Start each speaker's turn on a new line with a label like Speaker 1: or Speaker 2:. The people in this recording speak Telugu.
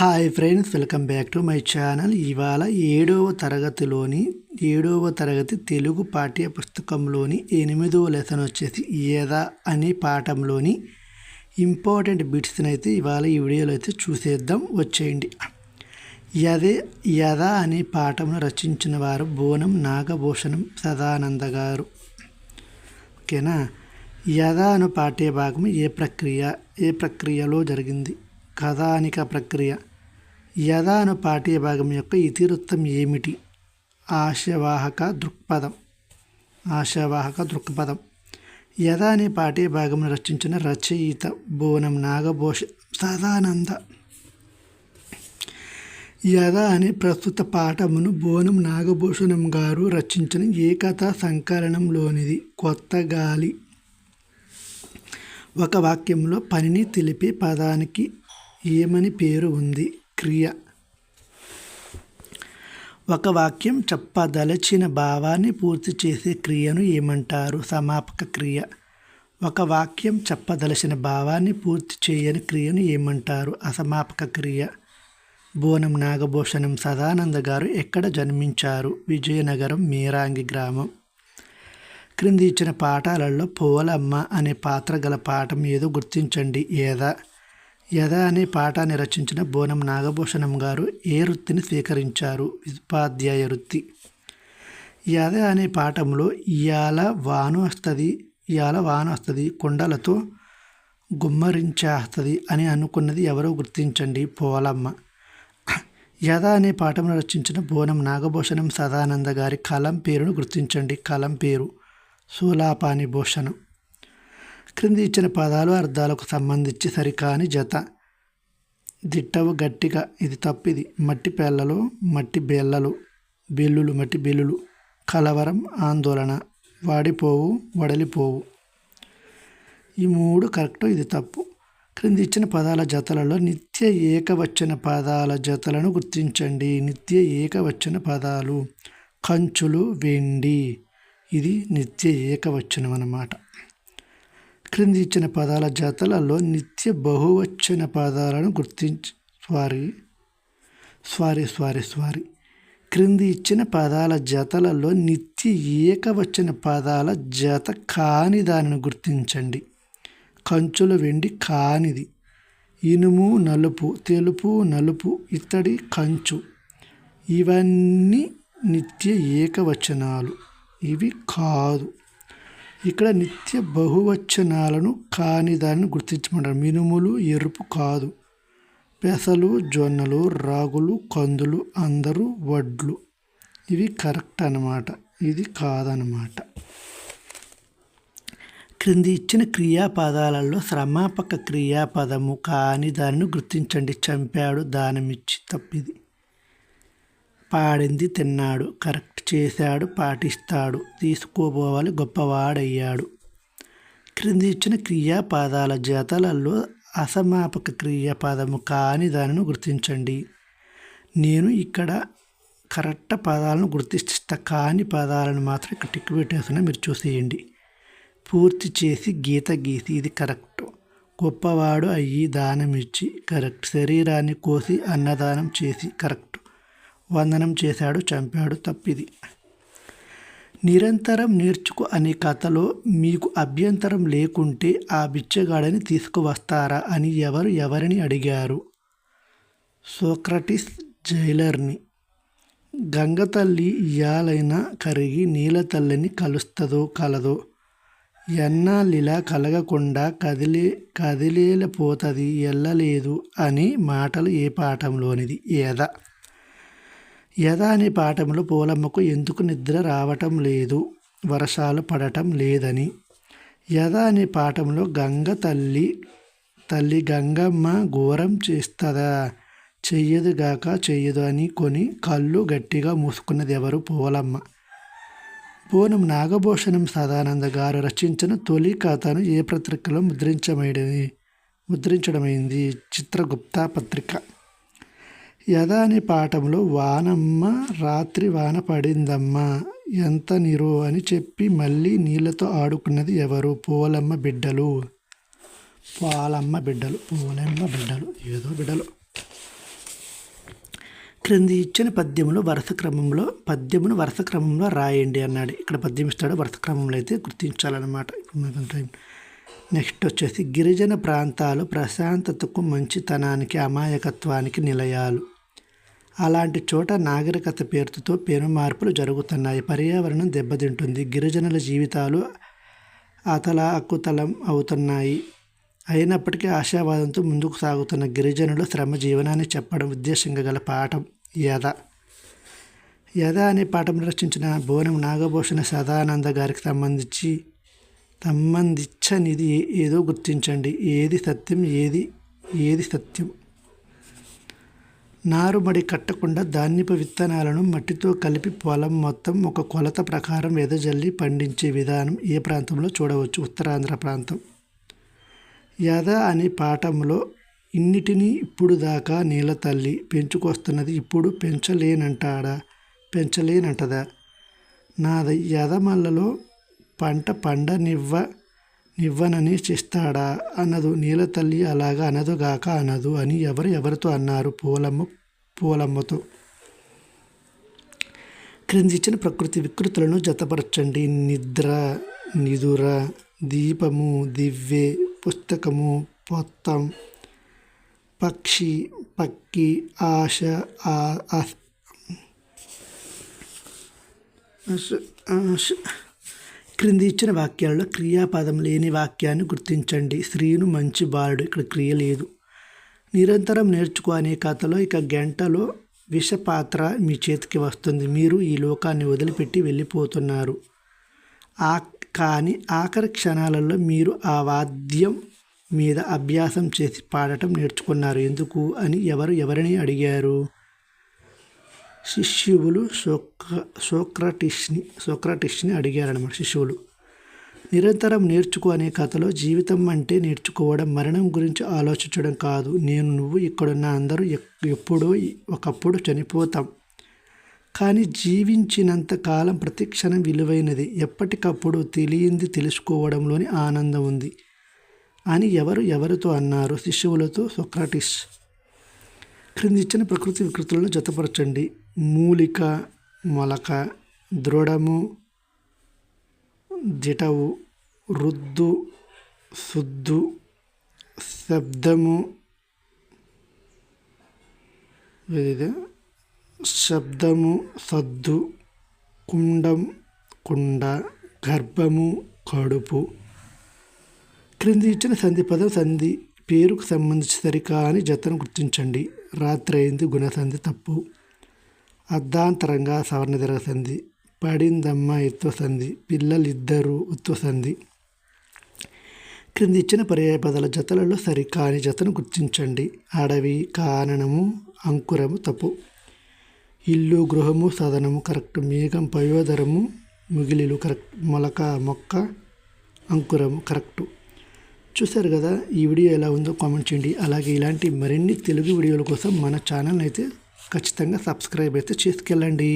Speaker 1: Hi friends welcome back to my channel. ఇవాళ ఏడవ తరగతిలోని ఏడవ తరగతి తెలుగు పాఠ్య పుస్తకంలోని ఎనిమిదవ లెసన్ వచ్చేసి ఏదా అనే పాఠంలోని ఇంపార్టెంట్ బిట్స్ని అయితే ఇవాళ ఈ వీడియోలో అయితే చూసేద్దాం. వచ్చేయండి. యదే యదా అనే పాఠమును రచించిన వారు బోనం నాగభూషణం సదానంద గారు. ఓకేనా? యదా అను పాఠ్య భాగం ఏ ప్రక్రియ ఏ ప్రక్రియలో జరిగింది? కథానిక ప్రక్రియ. యదాను పాఠ్య భాగం యొక్క ఇతివృత్తం ఏమిటి? ఆశవాహక దృక్పథం. ఆశావాహక దృక్పథం. యదాని అనే పాఠ్య రచించిన రచయిత బోనం నాగభూష సదానంద. యదా అనే ప్రస్తుత పాఠమును బోనం నాగభూషణం గారు రచించిన ఏకథా సంకలనంలోనిది కొత్త గాలి. ఒక వాక్యంలో పనిని తెలిపే పదానికి ఏమని పేరు ఉంది? క్రియ. ఒక వాక్యం చెప్పదలచిన భావాన్ని పూర్తి చేసే క్రియను ఏమంటారు? సమాపక క్రియ. ఒక వాక్యం చెప్పదలచిన భావాన్ని పూర్తి చేయని క్రియను ఏమంటారు? అసమాపక క్రియ. బోనం నాగభూషణం సదానంద గారు ఎక్కడ జన్మించారు? విజయనగరం మీరాంగి గ్రామం. క్రింది ఇచ్చిన పాఠాలలో పోలమ్మ అనే పాత్ర గల పాఠం ఏదో గుర్తించండి. ఏదా? యద అనే పాఠాన్ని రచించిన బోనం నాగభూషణం గారు ఏ వృత్తిని స్వీకరించారు? ఉపాధ్యాయ వృత్తి. యద అనే పాఠంలో ఇయాల వాను వస్తుంది ఇయాల వాను వస్తుంది కొండలతో గుమ్మరించేస్తుంది అని అనుకున్నది ఎవరో గుర్తించండి. పోలమ్మ. యద అనే పాఠంలో రచించిన బోనం నాగభూషణం సదానంద గారి కలం పేరును గుర్తించండి. కలం పేరు సూలాపాని భూషణం క్రింది ఇచ్చిన పదాలు అర్థాలకు సంబంధించి సరికాని జత. దిట్టవు గట్టిగా. ఇది తప్పిది. మట్టి పేళ్ళలు మట్టి బేళ్ళలు బెల్లులు మట్టి బెల్లులు కలవరం ఆందోళన. వాడిపోవు వడలిపోవు. ఈ మూడు కరెక్ట్ ఇది తప్పు. క్రింది ఇచ్చిన పదాల జతలలో నిత్య ఏకవచన పదాల జతలను గుర్తించండి. నిత్య ఏకవచన పదాలు. కంచులు వెండి. ఇది నిత్య ఏకవచనం అన్నమాట. క్రింది ఇచ్చిన పదాల జతలలో నిత్య బహువచన పదాలను గుర్తించి స్వారీ స్వారీ స్వారీ స్వారీ. క్రింది ఇచ్చిన పదాల జతలలో నిత్య ఏకవచన పదాల జత కాని దానిని గుర్తించండి. కంచుల వెండి కానిది. ఇనుము నలుపు తెలుపు నలుపు ఇత్తడి కంచు. ఇవన్నీ నిత్య ఏకవచనాలు. ఇవి కాదు. ఇక్కడ నిత్య బహువచనాలను కాని దాన్ని గుర్తించమంటారు. మినుములు ఎరుపు కాదు. పెసలు జొన్నలు రాగులు కందులు అందరూ వడ్లు. ఇవి కరెక్ట్ అన్నమాట. ఇది కాదనమాట క్రింది ఇచ్చిన క్రియాపదాలలో శ్రమాపక క్రియాపదము కాని దాన్ని గుర్తించండి. చంపాడు దానమిచ్చి తప్పిది. పాడింది తిన్నాడు. కరెక్ట్. చేశాడు పాటిస్తాడు తీసుకోపోవాలి గొప్పవాడయ్యాడు. క్రింది ఇచ్చిన క్రియాపదాల జతలలో అసమాపక క్రియాపదము కాని దానిని గుర్తించండి. నేను ఇక్కడ కరెక్ట్ పదాలను గుర్తిస్తా కాని పదాలను మాత్రం ఇక్కడ టిక్ పెట్టేస్తున్నా మీరు చూసేయండి. పూర్తి చేసి గీత గీసి ఇది కరెక్ట్. గొప్పవాడు అయ్యి దానం ఇచ్చి కరెక్ట్. శరీరాన్ని కోసి అన్నదానం చేసి కరెక్ట్. వందనం చేశాడు చంపాడు తప్పిది. నిరంతరం నేర్చుకో అనే కథలో మీకు అభ్యంతరం లేకుంటే ఆ బిచ్చగాడని తీసుకువస్తారా అని ఎవరు ఎవరిని అడిగారు? సోక్రటిస్ జైలర్ని. గంగతల్లి ఇయాలైనా కరిగి నీలతల్లిని కలుస్తుందో కలదో ఎన్నాళ్ళిలా కలగకుండా కదిలే కదిలేలపోతుంది ఎల్లలేదు అని మాటలు ఏ పాఠంలోనిది? ఏదా? యదాని పాఠంలో పోలమ్మకు ఎందుకు నిద్ర రావటం లేదు? వర్షాలు పడటం లేదని. యదాని పాఠంలో గంగ తల్లి తల్లి గంగమ్మ ఘోరం చేస్తుందా? చెయ్యదుగాక చెయ్యదు అని కొని కళ్ళు గట్టిగా మూసుకున్నది ఎవరు? పోలమ్మ. బోనం నాగభూషణం సదానంద గారు రచించిన తొలి కథను ఏ పత్రికలో ముద్రించమైనది ముద్రించడమైంది? చిత్రగుప్త పత్రిక. యదాని పాఠములో పాఠంలో వానమ్మ రాత్రి వాన పడిందమ్మా ఎంత నీరు అని చెప్పి మళ్ళీ నీళ్ళతో ఆడుకున్నది ఎవరు? పోలమ్మ బిడ్డలు. పాలమ్మ బిడ్డలు పోలమ్మ బిడ్డలు ఏదో బిడ్డలు. క్రింది ఇచ్చిన పద్యములు వరుస క్రమంలో పద్యమును వరుస క్రమంలో రాయండి అన్నాడు. ఇక్కడ పద్యం ఇస్తాడు వరుస క్రమంలో అయితే గుర్తించాలన్నమాట. ఇప్పుడు టైం. నెక్స్ట్ వచ్చేసి గిరిజన ప్రాంతాలు ప్రశాంతతకు మంచితనానికి అమాయకత్వానికి నిలయాలు. అలాంటి చోట నాగరికత పేరుతో పెను మార్పులు జరుగుతున్నాయి. పర్యావరణం దెబ్బతింటుంది. గిరిజనుల జీవితాలు అతల అక్కుతలం అవుతున్నాయి. అయినప్పటికీ ఆశావాదంతో ముందుకు సాగుతున్న గిరిజనులు శ్రమ జీవనాన్ని చెప్పడం ఉద్దేశంగా గల పాఠం యథ. యథ అనే పాఠం రచించిన బోనం నాగభూషణ సదానంద గారికి సంబంధించి సంబంధించనిది ఏదో గుర్తించండి. ఏది సత్యం ఏది ఏది సత్యం? నారుమడి కట్టకుండా ధాన్యపు విత్తనాలను మట్టితో కలిపి పొలం మొత్తం ఒక కొలత ప్రకారం వెదజల్లి పండించే విధానం ఏ ప్రాంతంలో చూడవచ్చు? ఉత్తరాంధ్ర ప్రాంతం. యద అనే పాఠంలో ఇన్నిటినీ ఇప్పుడు దాకా నీళ్ళ తల్లి పెంచుకొస్తున్నది ఇప్పుడు పెంచలేనంటాడా? పెంచలేనంటదా? నాద యదమల్లలో పంట పండనివ్వ నివ్వనని చేస్తాడా? అనదు. నీళ్ళ తల్లి అలాగా అనదుగాక అనదు అని ఎవరు ఎవరితో అన్నారు? పూలమ్మ పూలమ్మతో. క్రిందిచ్చిన ప్రకృతి వికృతులను జతపరచండి. నిద్ర నిదుర దీపము దివ్వె పుస్తకము పొత్తం పక్షి పక్కి ఆశ ఆశ- ఆశ క్రింది ఇచ్చిన వాక్యాలలో క్రియాపదం లేని వాక్యాన్ని గుర్తించండి. స్త్రీను మంచి బాలుడు. ఇక్కడ క్రియ లేదు. నిరంతరం నేర్చుకో అనే కథలో ఇక గంటలో విషపాత్ర మీ చేతికి వస్తుంది. మీరు ఈ లోకాన్ని వదిలిపెట్టి వెళ్ళిపోతున్నారు. ఆ కానీ ఆఖరి క్షణాలలో మీరు ఆ వాద్యం మీద అభ్యాసం చేసి పాడటం నేర్చుకున్నారు. ఎందుకు అని ఎవరు ఎవరిని అడిగారు? శిష్యువులు సోక్ర సోక్రటిస్ని సోక్రటిస్ని అడిగారనమాట శిష్యువులు. నిరంతరం నేర్చుకో అనే కథలో జీవితం అంటే నేర్చుకోవడం మరణం గురించి ఆలోచించడం కాదు. నేను నువ్వు ఇక్కడున్న అందరూ ఎప్పుడో ఒకప్పుడు చనిపోతాం. కానీ జీవించినంత కాలం ప్రతి క్షణం విలువైనది. ఎప్పటికప్పుడు తెలియంది తెలుసుకోవడంలోని ఆనందం ఉంది అని ఎవరు ఎవరితో అన్నారు? శిష్యువులతో సొక్రాటిస్ క్రిందిచ్చిన ప్రకృతి వికృతులను జతపరచండి. మూలిక మొలక దృఢము జిటవు రుద్దు శుద్ధు శబ్దము శబ్దము సద్దు కుండం కుండ గర్భము కడుపు. క్రింది ఇచ్చిన సంధి పదం సంధి పేరుకు సంబంధించి సరికాని జతను గుర్తించండి. రాత్రి అయింది గుణసంధి తప్పు. అర్ధాంతరంగా సవర్ణదర సంధి. పడిందమ్మ ఎత్వ సంధి పిల్లలిద్దరూ ఉత్వ సంధి క్రింది ఇచ్చిన పర్యాయపదల జతలలో సరికాని జతను గుర్తించండి. అడవి కాననము అంకురము తప్పు. ఇల్లు గృహము సదనము కరెక్ట్. మేఘం పయోదరము ముగిలిలు కరెక్ట్. మొలక మొక్క అంకురము కరెక్టు. చూశారు కదా ఈ వీడియో ఎలా ఉందో కామెంట్ చేయండి. అలాగే ఇలాంటి మరిన్ని తెలుగు వీడియోల కోసం మన ఛానల్ అయితే ఖచ్చితంగా సబ్స్క్రైబ్ అయితే చేసుకెళ్ళండి.